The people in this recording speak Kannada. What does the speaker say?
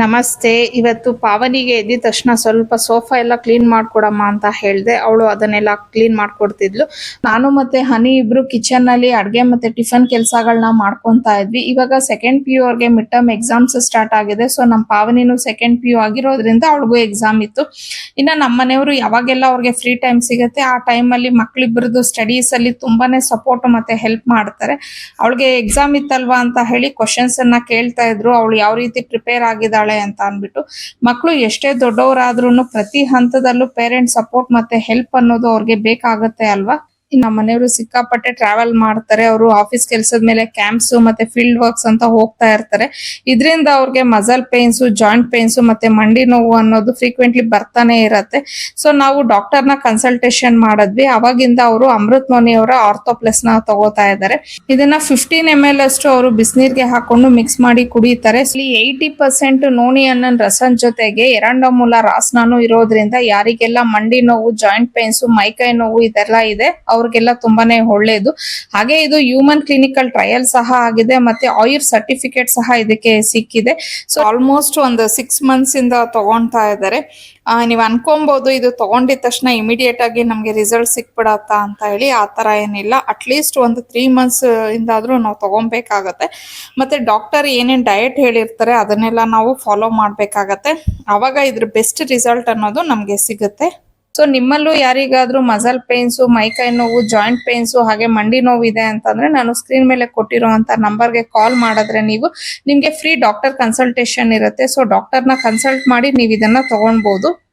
ನಮಸ್ತೆ, ಇವತ್ತು ಪಾವನಿಗೆ ಎದ್ದಿದ ತಕ್ಷಣ ಸ್ವಲ್ಪ ಸೋಫಾ ಎಲ್ಲ ಕ್ಲೀನ್ ಮಾಡ್ಕೊಡಮ್ಮ ಅಂತ ಹೇಳ್ದೆ. ಅವಳು ಅದನ್ನೆಲ್ಲ ಕ್ಲೀನ್ ಮಾಡ್ಕೊಡ್ತಿದ್ಲು. ನಾನು ಮತ್ತೆ ಹನಿ ಇಬ್ರು ಕಿಚನ್ ಅಲ್ಲಿ ಅಡ್ಗೆ ಮತ್ತೆ ಟಿಫನ್ ಕೆಲಸಗಳನ್ನ ಮಾಡ್ಕೊಂತಾ ಇದ್ವಿ. ಇವಾಗ ಸೆಕೆಂಡ್ ಪಿ ಯು ಅವ್ರಿಗೆ ಮಿಡ್ ಟರ್ಮ್ ಎಕ್ಸಾಮ್ಸ್ ಸ್ಟಾರ್ಟ್ ಆಗಿದೆ. ಸೊ ನಮ್ಮ ಪಾವನಿನೂ ಸೆಕೆಂಡ್ ಪಿ ಯು ಆಗಿರೋದ್ರಿಂದ ಅವಳಿಗೂ ಎಕ್ಸಾಮ್ ಇತ್ತು. ಇನ್ನ ನಮ್ಮ ಮನೆಯವರು ಯಾವಾಗೆಲ್ಲ ಅವ್ರಿಗೆ ಫ್ರೀ ಟೈಮ್ ಸಿಗುತ್ತೆ, ಆ ಟೈಮ್ ಅಲ್ಲಿ ಮಕ್ಳಿಬ್ರದ್ದು ಸ್ಟಡೀಸ್ ಅಲ್ಲಿ ತುಂಬಾನೇ ಸಪೋರ್ಟ್ ಮತ್ತೆ ಹೆಲ್ಪ್ ಮಾಡ್ತಾರೆ. ಅವಳಿಗೆ ಎಕ್ಸಾಮ್ ಇತ್ತಲ್ವಾ ಅಂತ ಹೇಳಿ ಕ್ವಶನ್ಸ್ ಅನ್ನ ಕೇಳ್ತಾ ಇದ್ರು. ಅವಳು ಯಾವ ರೀತಿ ಪ್ರಿಪೇರ್ ಆಗಿದ್ದಾಳೆ ಅಂತ ಅನ್ಬಿಟ್ಟು ಮಕ್ಕಳು ಎಷ್ಟೇ ದೊಡ್ಡವರಾದ್ರೂ ಪ್ರತಿ ಹಂತದಲ್ಲೂ ಪೇರೆಂಟ್ ಸಪೋರ್ಟ್ ಮತ್ತೆ ಹೆಲ್ಪ್ ಅನ್ನೋದು ಅವ್ರಿಗೆ ಬೇಕಾಗುತ್ತೆ ಅಲ್ವಾ? ನಮ್ಮ ಮನೆಯವರು ಸಿಕ್ಕಾಪಟ್ಟೆ ಟ್ರಾವೆಲ್ ಮಾಡ್ತಾರೆ. ಅವರು ಆಫೀಸ್ ಕೆಲಸದ ಮೇಲೆ ಕ್ಯಾಂಪ್ಸ್ ಮತ್ತೆ ಫೀಲ್ಡ್ ವರ್ಕ್ಸ್ ಅಂತ ಹೋಗ್ತಾ ಇರ್ತಾರೆ. ಇದರಿಂದ ಅವ್ರಿಗೆ ಮಸಲ್ ಪೇನ್ಸ್ ಜಾಯಿಂಟ್ ಪೇನ್ಸ್ ಮತ್ತೆ ಮಂಡಿ ನೋವು ಅನ್ನೋದು ಫ್ರೀಕ್ವೆಂಟ್ಲಿ ಬರ್ತಾನೆ ಇರತ್ತೆ. ಸೊ ನಾವು ಡಾಕ್ಟರ್ನ ಕನ್ಸಲ್ಟೇಷನ್ ಮಾಡಿದ್ವಿ. ಅವಾಗಿಂದ ಅವರು ಅಮೃತ್ ಮೋನಿ ಅವರ ಆರ್ಥೋಪ್ಲಸ್ನ ತಗೋತಾ ಇದ್ದಾರೆ. ಇದನ್ನ ಫಿಫ್ಟೀನ್ ಎಂ ಎಲ್ ಅಷ್ಟು ಅವರು ಬಿಸಿನೀರಿಗೆ ಹಾಕೊಂಡು ಮಿಕ್ಸ್ ಮಾಡಿ ಕುಡಿತಾರೆ. ಇಲ್ಲಿ ಏಯ್ಟಿ ಪರ್ಸೆಂಟ್ ನೋನಿ ಅನ್ನನ್ ರಸನ್ ಜೊತೆಗೆ ಎರಂಡಮೂಲ ರಾಸ್ನಾನು ಇರೋದ್ರಿಂದ ಯಾರಿಗೆಲ್ಲ ಮಂಡಿ ನೋವು ಜಾಯಿಂಟ್ ಪೇನ್ಸ್ ಮೈಕೈ ನೋವು ಇದೆಲ್ಲ ಇದೆ ಅವ್ರಿಗೆಲ್ಲ ತುಂಬಾನೇ ಒಳ್ಳೇದು. ಹಾಗೆ ಇದು ಹ್ಯೂಮನ್ ಕ್ಲಿನಿಕಲ್ ಟ್ರಯಲ್ ಸಹ ಆಗಿದೆ, ಮತ್ತೆ ಆಯುರ್ ಸರ್ಟಿಫಿಕೇಟ್ ಸಹ ಇದಕ್ಕೆ ಸಿಕ್ಕಿದೆ. ಸೊ ಆಲ್ಮೋಸ್ಟ್ ಒಂದು ಸಿಕ್ಸ್ ಮಂತ್ಸ್ ಇಂದ ತಗೊಂತಾ ಇದ್ದಾರೆ. ನೀವು ಅನ್ಕೊಬಹುದು ಇದು ತಗೊಂಡಿದ ತಕ್ಷಣ ಇಮಿಡಿಯೇಟ್ ಆಗಿ ನಮ್ಗೆ ರಿಸಲ್ಟ್ ಸಿಕ್ಬಿಡತ್ತಾ ಅಂತ ಹೇಳಿ ಆ ತರ ಏನಿಲ್ಲ. ಅಟ್ಲೀಸ್ಟ್ ಒಂದು ತ್ರೀ ಮಂತ್ಸ್ ಇಂದಾದ್ರೂ ನಾವು ತಗೊಬೇಕಾಗತ್ತೆ. ಮತ್ತೆ ಡಾಕ್ಟರ್ ಏನೇನ್ ಡಯಟ್ ಹೇಳಿರ್ತಾರೆ ಅದನ್ನೆಲ್ಲ ನಾವು ಫಾಲೋ ಮಾಡ್ಬೇಕಾಗತ್ತೆ. ಅವಾಗ ಇದ್ರ ಬೆಸ್ಟ್ ರಿಸಲ್ಟ್ ಅನ್ನೋದು ನಮ್ಗೆ ಸಿಗುತ್ತೆ. ಸೊ ನಿಮ್ಮಲ್ಲೂ ಯಾರಿಗಾದ್ರೂ ಮಸಲ್ ಪೇನ್ಸು ಮೈಕೈ ನೋವು ಜಾಯಿಂಟ್ ಪೇನ್ಸು ಹಾಗೆ ಮಂಡಿ ನೋವು ಇದೆ ಅಂತಂದ್ರೆ ನಾನು ಸ್ಕ್ರೀನ್ ಮೇಲೆ ಕೊಟ್ಟಿರುವಂತ ನಂಬರ್ಗೆ ಕಾಲ್ ಮಾಡಿದ್ರೆ ನೀವು ನಿಮ್ಗೆ ಫ್ರೀ ಡಾಕ್ಟರ್ ಕನ್ಸಲ್ಟೇಷನ್ ಇರುತ್ತೆ. ಸೊ ಡಾಕ್ಟರ್ನ ಕನ್ಸಲ್ಟ್ ಮಾಡಿ ನೀವು ಇದನ್ನ ತಗೊಳ್ಬಹುದು